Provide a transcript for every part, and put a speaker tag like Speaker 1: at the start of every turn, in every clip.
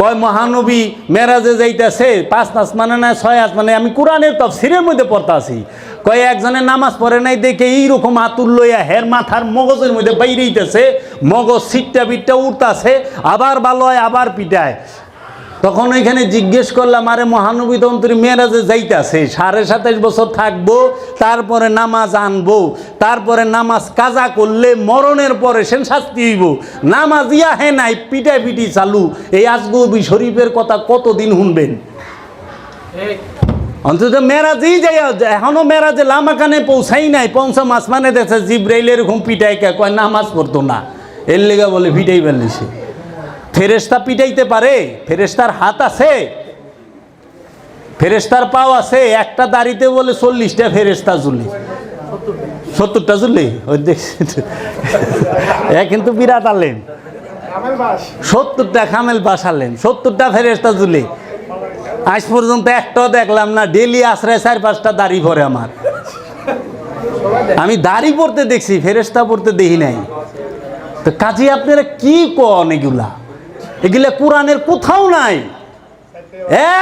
Speaker 1: কয়, মহানবী, মেরাজে যাইতেছে, পাঁচ নাচ মানে না, ছয় আস মানে আমি কোরআনের তফসিরের মধ্যে পড়তাছি। কয় একজনের নামাজ পড়ে নাই, দেখে এইরকম আতুর লইয়া হের মাথার মগজের মধ্যে বাইরেইতেছে মগজ সিটটা বিটটা উঠতেছে আবার বালয় আবার পিটায়। তখন ওইখানে জিজ্ঞেস করলাম আরে মহানবী তন্ত্রী মেয়েরাজে যাইতেছে সাড়ে সাতাশ বছর থাকব তারপরে নামাজ আনব তারপরে নামাজ কাজা করলে মরণের পরে সেন শাস্তি হইব। নামাজ ইয়া হে নাই পিটাই পিটি চালু। এই আজগবি শরীফের কথা কতদিন শুনবেন? অন্তত মেরাজেই যাই এখনও মেরাজে লামাকানে পৌঁছাই নাই পৌঁছাম আসমানে দেখছে জিব্রাইল এরকম পিটাই কে কয় নামাজ পড়তো না। এর লেগে বলে পিটাই ফেললিছে ফেরেস্তা পিটাইতে পারে ফেরেস্তার হাত আছে ফেরেস্তার পাও আছে একটা দাড়িতে বলে চল্লিশটা ফেরেস্তা জুলি সত্তরটা জুলি ওই দেখছি এ কিন্তু বিরাট আলেন সত্তরটা খামেল আলেন সত্তরটা ফেরেস্তা জুলি আজ পর্যন্ত একটাও দেখলাম না ডেলি আশ্রয় চার পাঁচটা দাড়ি ভরে আমার। আমি দাড়ি পড়তে দেখছি ফেরেস্তা পড়তে দেখি নাই। তো কাজে আপনারা কি কন এগুলা? এগুলা কোরআনের কোথাও নাই।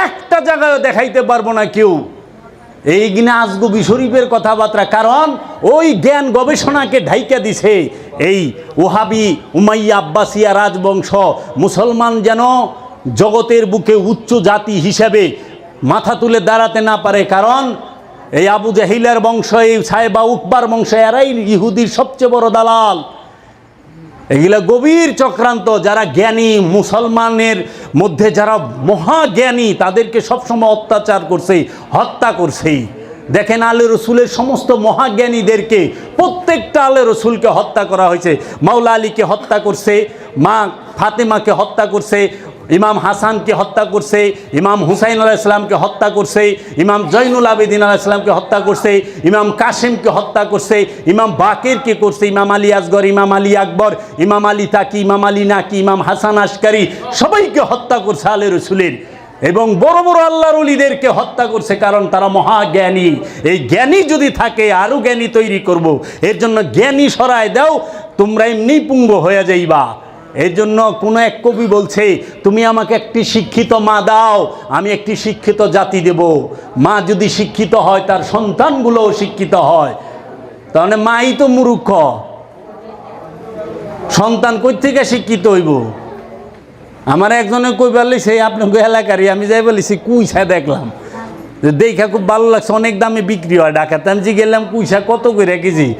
Speaker 1: একটা জায়গায় দেখাইতে পারব না কেউ। এই আজগুবি শরীফের কথাবার্তা, কারণ ওই জ্ঞান গবেষণাকে ঢাইকা দিছে এই ওহাবি উমাইয়া আব্বাসিয়া রাজবংশ। মুসলমান যেন জগতের বুকে উচ্চ জাতি হিসেবে মাথা তুলে দাঁড়াতে না পারে, কারণ এই আবু জাহিলার বংশ, এই সাহেবা উকবার বংশ, এরাই ইহুদির সবচেয়ে বড় দালাল। এগুলা গভীর চক্রান্ত, যারা জ্ঞানী, মুসলমানের মধ্যে যারা মহাজ্ঞানী, তাদেরকে সবসময় অত্যাচার করছে হত্যা করছে দেখেন আলে রসুলের সমস্ত মহাজ্ঞানীদেরকে, প্রত্যেকটা আলে রসুলকে হত্যা করা হয়েছে। মাওলা আলীকে হত্যা করছে, মা ফাতেমাকে হত্যা করছে ইমাম হাসানকে হত্যা করছে, ইমাম হুসাইন আলাহ ইসলামকে হত্যা করছে, ইমাম জৈনুল আবেদিন আলাহ ইসলামকে হত্যা করছে, ইমাম কাসিমকে হত্যা করছে, ইমাম বাকেরকে করছে, ইমাম আলী আসগর, ইমাম আলী আকবর, ইমাম আলী তাকি, ইমাম আলী নাকি, ইমাম হাসান আসকারি সবাইকে হত্যা করছে আলে রসুলের। এবং বড় বড় আল্লাহর অলিদেরকে হত্যা করছে কারণ তারা মহাজ্ঞানী। এই জ্ঞানী যদি থাকে আরও জ্ঞানী তৈরি করব। এর জন্য জ্ঞানী সরায় দাও, তোমরা এমনি পুঙ্গ হয়ে যাইবা। এর জন্য কোনো এক কবি বলছে, তুমি আমাকে একটি শিক্ষিত মা দাও, আমি একটি শিক্ষিত জাতি দেব। মা যদি শিক্ষিত হয়, তার সন্তানগুলোও শিক্ষিত হয়। তাহলে মাই তো মূর্খ। সন্তান কই থেকে শিক্ষিত হইব? আমার একজনে কই পারলি, সেই আপনাকে এলাকারই, আমি যাই বলেছি, কুইসা দেখলাম। যে দেখা খুব ভালো লাগছে, অনেক দামে বিক্রি হয় ঢাকাতে আমি যে গেলাম কুইসা কত করে কেজি?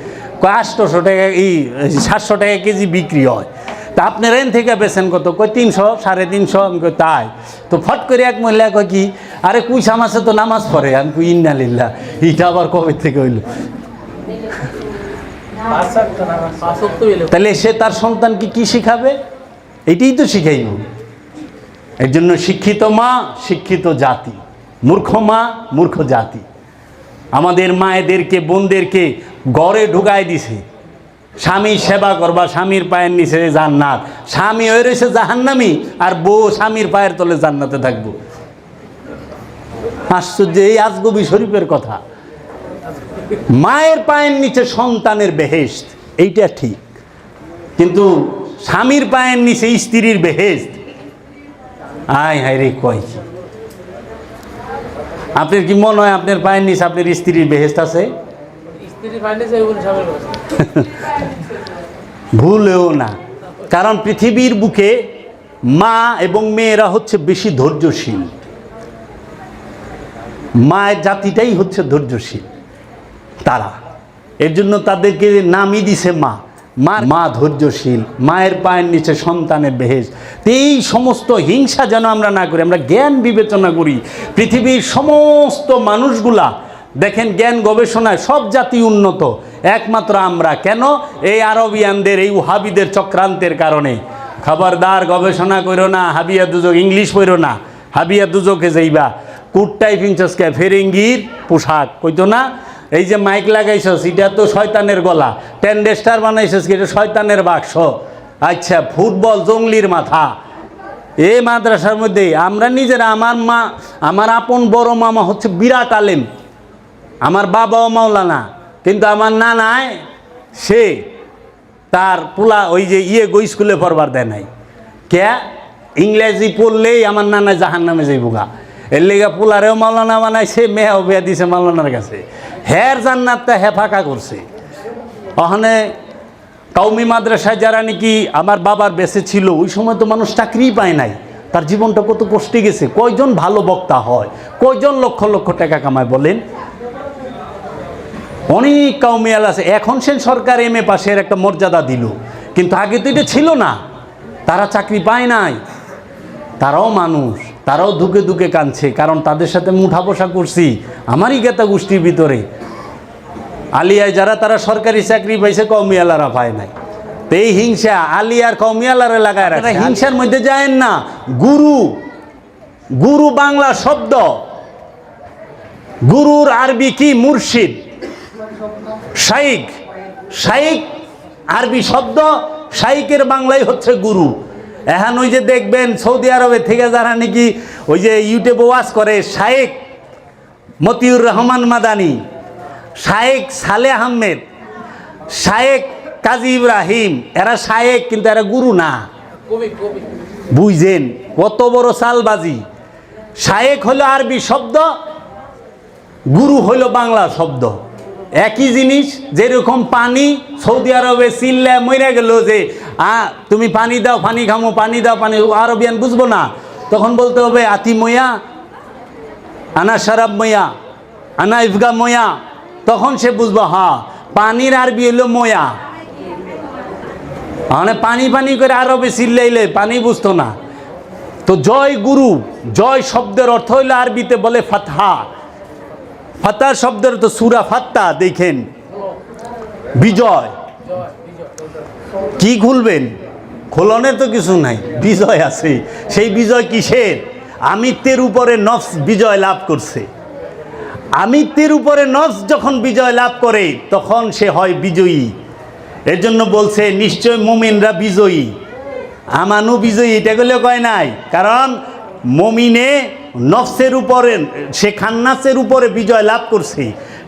Speaker 1: আটশোশো টাকা, এই, সাতশো টাকা কেজি বিক্রি হয়। তা আপনার এন থেকে বেছেন কত? কয়, তিনশো, সাড়ে তিনশো? আমি কই, তাই। তো ফট করে এক মহিলা কয় কি, আরে কুইসা মাসে তো নামাজ পড়ে। আমি কই ইন্নালিল্লা ইটা আবার কবে থেকে হইল? তাহলে সে তার সন্তানকে কি শিখাবে? এটাই তো শিখাইব। এর জন্য শিক্ষিত মা, শিক্ষিত জাতি। মূর্খ মা, মূর্খ জাতি। আমাদের মায়েদেরকে, বোনদেরকে গড়ে ঢুকায় দিছে। স্বামী সেবা করবা, স্বামীর পায়ের নিচে জান্নাত। স্বামী হয়ে রয়েছে জাহান্নামি, আর বউ স্বামীর পায়ের তলে জান্নাতে থাকব। আশ্চর্য, এই আজগবি শরীফের কথা। মায়ের পায়ের নিচে সন্তানের বেহেস্ত এইটা ঠিক। কিন্তু স্বামীর পায়ের নিচে স্ত্রীর বেহেস্ত আয় হায় রে, কয়? আপনার কি মনে হয় আপনার পায়ের নিচে আপনার স্ত্রীর বেহেস্ত আছে? ভুলেও না। কারণ পৃথিবীর বুকে মা এবং মেয়েরা হচ্ছে বেশি ধৈর্যশীল। মায়ের জাতিটাই হচ্ছে ধৈর্যশীল। তারা। এর জন্য তাদেরকে নামই দিছে মা। মা মা ধৈর্যশীল, মায়ের পায়ের নিচে সন্তানের বেহেস এই সমস্ত হিংসা যেন আমরা না করি, আমরা জ্ঞান বিবেচনা করি, পৃথিবীর সমস্ত মানুষগুলা দেখেন জ্ঞান গবেষণায় সব জাতি উন্নত, একমাত্র আমরা। কেন? এই আরবিয়ানদের, এই হাবিদের চক্রান্তের কারণে। খবরদার গবেষণা করো না, হাবিয়া দুজক ইংলিশ পড়ো না, হাবিয়া দুজকে যাইবা। কুট টাইপিং চসকে ফেরেঙ্গির পোশাক, কইতো না? এই যে মাইক লাগাইছস, এটা তো শয়তানের গলা। টেন্ডেস্টার বানাইছস এটা শয়তানের বাক্স? আচ্ছা ফুটবল জঙ্গলির মাথা। এ মাদ্রাসার মধ্যে আমরা নিজেরা, আমার মা, আমার আপন বড় মামা হচ্ছে বিরাট আলেম। আমার বাবাও মাওলানা, কিন্তু আমার নানায় সে তার পোলা ওই যে ইয়ে গো স্কুলে পড়বার দেয় নাই। কে? ইংরেজি পড়লেই আমার নানা জাহান নামে যাইব গা। এর লেগে পোলারেও মাওলানা বানাইছে মেয়েও বিয়া দিছে মাওলানার কাছে। হের জান্নাতটা হে ফাঁকা করছে। ওখানে কৌমি মাদ্রাসায় যারা নাকি আমার বাবার বেঁচে ছিল, ওই সময় তো মানুষ চাকরিই পায় নাই। তার জীবনটা কত কষ্টে গেছে। কয়জন ভালো বক্তা হয়? কয়জন লক্ষ লক্ষ টাকা কামায় বলেন? অনেক কাউমিয়াল আছে। এখন সে সরকার এম এ পাশের একটা মর্যাদা দিল। কিন্তু আগে তো এটা ছিল না। তারা চাকরি পায় নাই। তারাও মানুষ। তারাও দুকে দুকে কাঁদছে। কারণ তাদের সাথে মুঠা বসা করছি। আমারই গেতা গোষ্ঠীর ভিতরে। আলিয়ায় যারা তারা সরকারি চাকরি পাইছে কৌমিয়ালারা পায় নাই। তো এই হিংসা আলিয়ার কৌমিয়ালারে লাগায় রাখে হিংসার মধ্যে যায় না। গুরু। গুরু বাংলা শব্দ। গুরুর আরবি কি? মুর্শিদ। শাইক শাইক আরবি শব্দ শাইকের বাংলাই হচ্ছে গুরু। এখন ওই যে দেখবেন সৌদি আরবে থেকে যারা নাকি ওই যে ইউটিউবে ওয়াজ করে শাইক মতিউর রহমান মাদানি শায়েক সালে আহমেদ শায়েক কাজী ইব্রাহিম এরা শায়েক কিন্তু এরা গুরু না। বুঝেন কত বড় সালবাজি শায়েক হলো আরবি শব্দ গুরু হলো বাংলা শব্দ। একই জিনিস, যেরকম পানি, সৌদি আরবে চিল্লে মরে গেল যে, আ, তুমি পানি দাও, পানি খামো, পানি দাও, পানি আরবিয়ান বুঝব না। তখন বলতে হবে, আতি ময়া আনা শরাব ময়া আনা ইফগা ময়া তখন সে বুঝব, হা, পানির আরবি হলো ময়া মানে পানি পানি করে আরবে চিল্লাইলে পানি বুঝতো না। তো জয় গুরু, জয় শব্দের অর্থ হইল আরবিতে বলে ফাতহা। ফাতা শব্দের তো সুরা ফাত্তা, দেখেন। বিজয়।
Speaker 2: জয়
Speaker 1: কি খুলবেন? খোলনের তো কিছু নাই, বিজয় আছে। সেই বিজয় কিসের? আমিত্বের উপরে নফস বিজয় লাভ করছে। আমিত্বের উপরে নফস যখন বিজয় লাভ করে, তখন সে হয় বিজয়ী। এর জন্য বলছে, নিশ্চয় মুমিনরা বিজয়ী। আমানু বিজয়ী, এটা গুলো কয় নাই? কারণ মমিনে নফসের উপরে, সে খান্নাসের উপরে বিজয় লাভ করছে।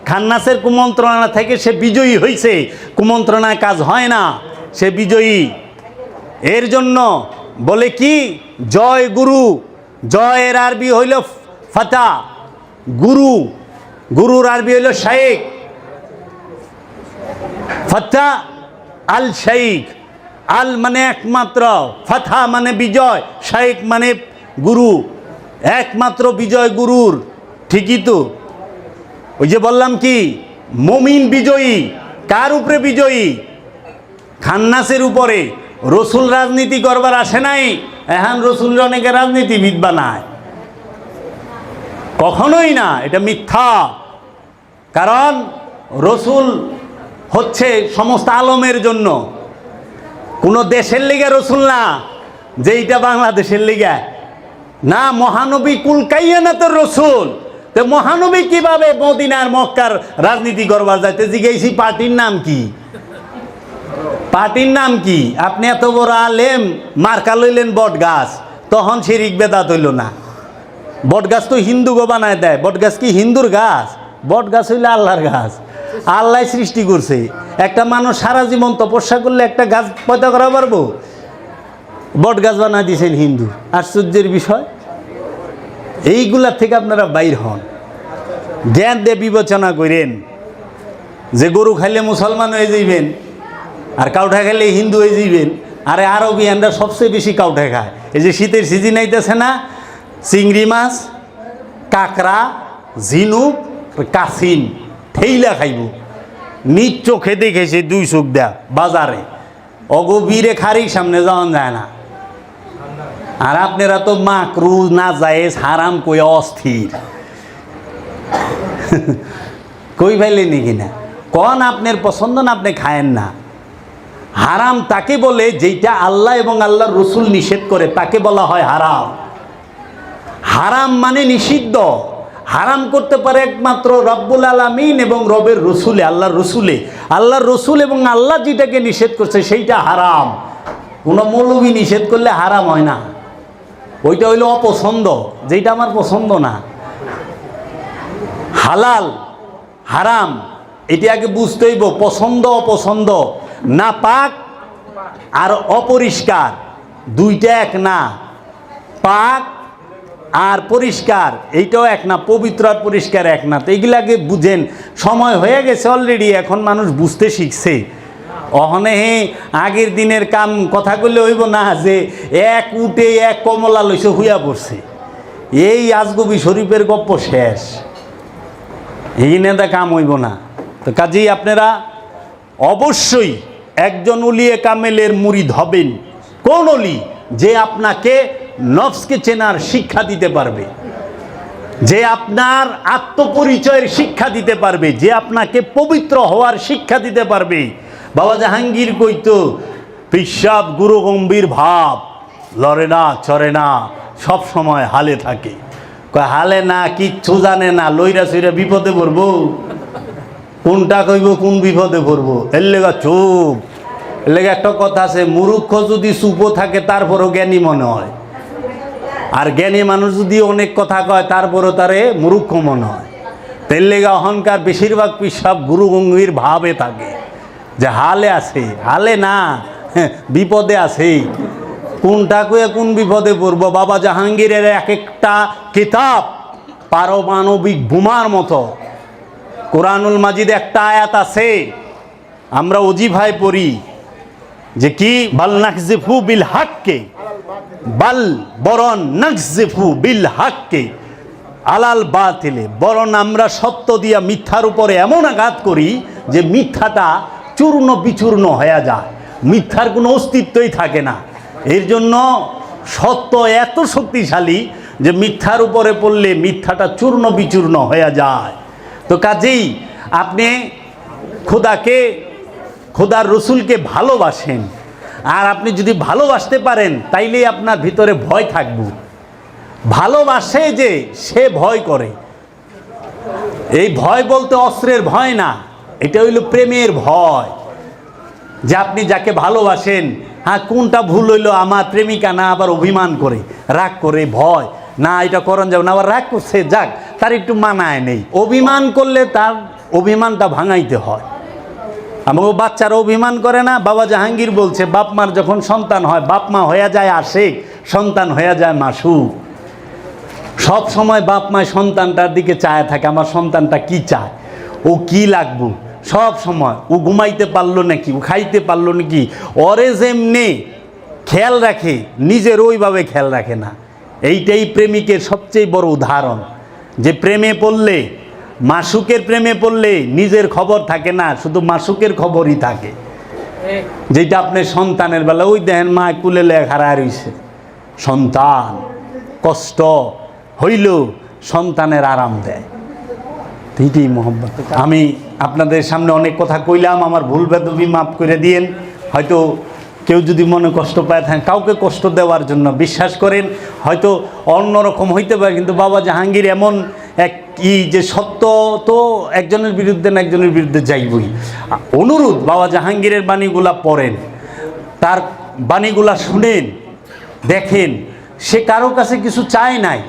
Speaker 1: খান্নাসের কুমন্ত্রণা থেকে সে বিজয়ী হয়েছে কুমন্ত্রণায় কাজ হয় না, সে বিজয়ী। এর জন্য বলে কি? জয় গুরু, জয়ের আরবি হইল ফাতা, গুরু। গুরুর আরবি হইল শাইক ফাতা আল শাইক আল মানে একমাত্র ফাথা মানে বিজয় শাইক মানে গুরু। একমাত্র বিজয় গুরুর, ঠিকই তো। ওই যে বললাম কি, মমিন বিজয়ী, কার উপরে বিজয়ী? খান্নাসের উপরে। রসুল রাজনীতি করবার আসে নাই, এখন রসুল অনেকে রাজনীতিবিদ বানায়। কখনোই না, এটা মিথ্যা। কারণ রসুল হচ্ছে সমস্ত আলমের জন্য। কোনো দেশের লিগে রসুল না যে এইটা বাংলাদেশের লিগে। না, মহানবী কুলকাইয়া না তো রসুল। তো মহানবী কীভাবে মদিনার মক্কার রাজনীতি করবার যাইতে জিজ্ঞেসি পার্টির নাম কি? পার্টির নাম কি? আপনি এত বড় আলেম, মার্কা লইলেন বট গাছ তখন শিরিক বেদাত হইল না। বট গাছ তো হিন্দু গো বানায় দেয়। বট গাছ কি হিন্দুর গাছ? বট গাছ হইলে আল্লাহর গাছ। আল্লাহ সৃষ্টি করছে। একটা মানুষ সারা জীবন তপস্যা করলে একটা গাছ পয়দা করা পারব? বট গাছ বানায় দিয়েছেন হিন্দু। আশ্চর্যের বিষয় এইগুলার থেকে আপনারা বাইর হন। জ্ঞান দিয়ে বিবেচনা করেন যে গরু খাইলে মুসলমান হয়ে যাইবেন, আর কাউঠা খাইলে হিন্দু হয়ে যাইবেন। আরে আরবিয়ানরা সবচেয়ে বেশি কাউঠা খায় এই যে শীতের সিজন আইতেছে না, চিংড়ি মাছ, কাঁকড়া, ঝিনুক কাসিম ঠেইলা খাইব। নিজ চোখে দেখেছে দুই চোখ দেয়া, বাজারে। অগভীরে খারিক সামনে যাওয়া যায় না। আর আপনারা তো মাকরু না যায়, হারাম কই অস্থির। কই ফেলে নাকি না কন আপনার পছন্দ না আপনি খায়েন না। হারাম তাকে বলে যেটা আল্লাহ এবং আল্লাহর রসুল নিষেধ করে, তাকে বলা হয় হারাম। হারাম মানে নিষিদ্ধ। হারাম করতে পারে একমাত্র রব্বুল আলমিন এবং রবের রসুলে, আল্লাহর রসুলে। আল্লাহর রসুল এবং আল্লাহ যেটাকে নিষেধ করছে, সেইটা হারাম। কোনো মৌলবী নিষেধ করলে হারাম হয় না। ওইটা হইল অপছন্দ যেটা আমার পছন্দ না। হালাল, হারাম, এটি আগে বুঝতে হইব, পছন্দ, অপছন্দ, না পাক আর অপরিষ্কার, দুইটা এক না। পাক আর পরিষ্কার, এইটাও এক না, পবিত্র আর পরিষ্কার এক না। তো এইগুলাকে বুঝেন, সময় হয়ে গেছে অলরেডি এখন মানুষ বুঝতে শিখছে। অহনে হে, আগের দিনের কাম কথা কইলে হইব না যে এক উঠে এক কমলা লইছে হুইয়া পড়ছে। এই আজগবি শরীফের গপ্প শেষ। এই নেতা কাম হইব না। তো কাজেই আপনারা অবশ্যই একজন উলিয়ে কামেলের মুরিদ হবেন। কোন অলি? যে আপনাকে নফসকে চেনার শিক্ষা দিতে পারবে। যে আপনার আত্মপরিচয়ের শিক্ষা দিতে পারবে। যে আপনাকে পবিত্র হওয়ার শিক্ষা দিতে পারবে। বাবা জাহাঙ্গীর কইতো পিসাব গুরু গম্ভীর ভাব, লড়ে না, চড়ে না, সব সময় হালে থাকে। হালে না, কিচ্ছু জানে না, লইরা সইরা বিপদে পড়ব। কোনটা কইব, কোন বিপদে পড়ব? এর লেগা চুপ। এর লেগে একটা কথা আছে মুরুক্ষ যদি চুপও থাকে, তারপরও জ্ঞানী মনে হয়। আর জ্ঞানী মানুষ যদি অনেক কথা কয়, তারপরও তারে মুরুক্ষ মনে হয়। তেল লেগা অহংকার বেশিরভাগ পিসাব গুরু গঙ্গির ভাবে থাকে। যে হালে আছে, হালে না, বিপদে আছে। কোনটা কয়ে কোন বিপদে পড়ব? বাবা জাহাঙ্গীরের এক একটা কিতাব পারমাণবিক বোমার মতো। কোরআনুল মাজিদ একটা আয়াত আছে, আমরা অজিভায় পড়ি, যে কি? বাল নাকজিফু বিল হাককে, বাল বরণ নাকজিফু বিল হাককে, আলাল বাতিলে। বরণ আমরা সত্য দিয়া মিথ্যার উপরে এমন আঘাত করি যে মিথ্যাটা চূর্ণ বিচূর্ণ হয়ে যায়। মিথ্যার কোনো অস্তিত্বই থাকে না। এর জন্য সত্য এত শক্তিশালী যে মিথ্যার উপরে পড়লে মিথ্যাটা চূর্ণ বিচূর্ণ হয়ে যায়। তো কাজেই আপনি খোদাকে, খোদার রসুলকে ভালোবাসেন। আর আপনি যদি ভালোবাসতে পারেন, তাইলেই আপনার ভিতরে ভয় থাকবে। ভালোবাসে যে, সে ভয় করে। এই ভয় বলতে অস্ত্রের ভয় না। এটা হইল প্রেমের ভয়। যে আপনি যাকে ভালোবাসেন হ্যাঁ কোনটা ভুল হইল আমার প্রেমিকা না আবার অভিমান করে, রাগ করে, ভয়। না, এটা করণ যাবে না, আবার রাগ করছে, যাক, তার একটু মানায় নেই। অভিমান করলে তার অভিমানটা ভাঙাইতে হয়। আমাকে বাচ্চারা অভিমান করে না, বাবা জাহাঙ্গীর বলছে, বাপ মার যখন সন্তান হয়, বাপ মা হয়ে যায় আশেক, সন্তান হয়ে যায় মাসু সব সময় বাপ মায় সন্তানটার দিকে চায় থাকে, আমার সন্তানটা কি চায়? ও কি লাগবো? সব সময়। ও ঘুমাইতে পারল নাকি? ও খাইতে পারল নাকি? ওরে যেমনি খেয়াল রাখে, নিজের ওইভাবে খেয়াল রাখে না। এইটাই প্রেমিকের সবচেয়ে বড় উদাহরণ। যে প্রেমে পড়লে, মাসুকের প্রেমে পড়লে নিজের খবর থাকে না, শুধু মাসুকের খবরই থাকে। যেটা আপনি সন্তানের বেলা, ওই দেখেন মা কুলে লেখারা রইছে। সন্তান, কষ্ট হইল সন্তানের আরাম দেয়। এইটাই মোহব্বত। আমি আপনাদের সামনে অনেক কথা কইলাম, আমার ভুল বেদবি মাফ করে দিয়েন। হয়তো কেউ যদি মনে কষ্ট পায় থাকেন কাউকে কষ্ট দেওয়ার জন্য বিশ্বাস করেন। হয়তো অন্যরকম হইতে পারে, কিন্তু বাবা জাহাঙ্গীর এমন এক কি যে সত্য তো একজনের বিরুদ্ধে না একজনের বিরুদ্ধে যাইবই। অনুরোধ, বাবা জাহাঙ্গীরের বাণীগুলা পড়েন, তার বাণীগুলা শুনেন, দেখেন। সে কারও কাছে কিছু চায় নাই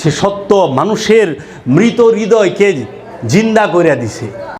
Speaker 1: সে সত্য মানুষের মৃত হৃদয়কে জিন্দা করিয়া দিছে।